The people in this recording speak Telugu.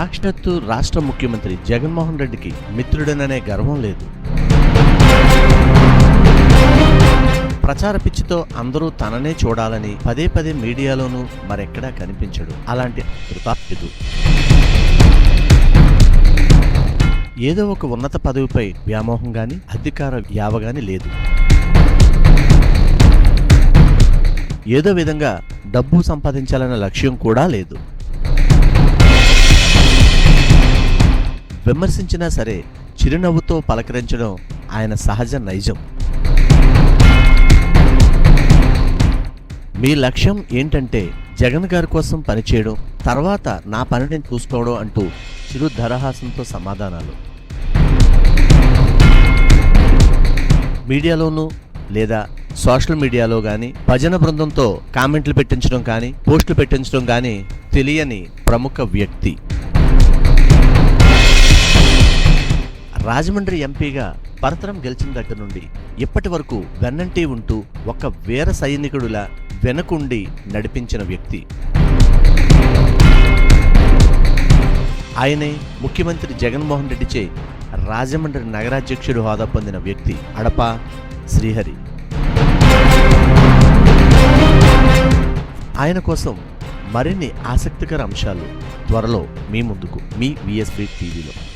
సాక్షాత్తు రాష్ట్ర ముఖ్యమంత్రి జగన్మోహన్ రెడ్డికి మిత్రుడననే గర్వం లేదు. ప్రచార పిచ్చితో అందరూ తననే చూడాలని పదే పదే మీడియాలోనూ మరెక్కడా కనిపించడు. అలాంటి కృతార్థుడు ఏదో ఒక ఉన్నత పదవిపై వ్యామోహం గాని అధికార యావ గాని లేదు. ఏదో విధంగా డబ్బు సంపాదించాలన్న లక్ష్యం కూడా లేదు. విమర్శించినా సరే చిరునవ్వుతో పలకరించడం ఆయన సహజ నైజం. మీ లక్ష్యం ఏంటంటే జగన్ గారి కోసం పనిచేయడం తర్వాత నా పనిని చూసుకోవడం అంటూ చిరు ధరహాసంతో సమాధానాలు. మీడియాలోనూ లేదా సోషల్ మీడియాలో కానీ భజన బృందంతో కామెంట్లు పెట్టించడం కానీ పోస్టులు పెట్టించడం కానీ తెలియని ప్రముఖ వ్యక్తి. రాజమండ్రి ఎంపీగా పరతరం గెలిచిన దగ్గర నుండి ఇప్పటి వరకు వెన్నంటి ఉంటూ ఒక వీర సైనికుడిలా వెనకుండి నడిపించిన వ్యక్తి. ఆయనే ముఖ్యమంత్రి జగన్మోహన్ రెడ్డిచే రాజమండ్రి నగరాధ్యక్షుడు హోదా పొందిన వ్యక్తి. అడప శ్రీహరి. ఆయన కోసం మరిన్ని ఆసక్తికర అంశాలు త్వరలో మీ ముందుకు మీ విఎస్బి టీవీలో.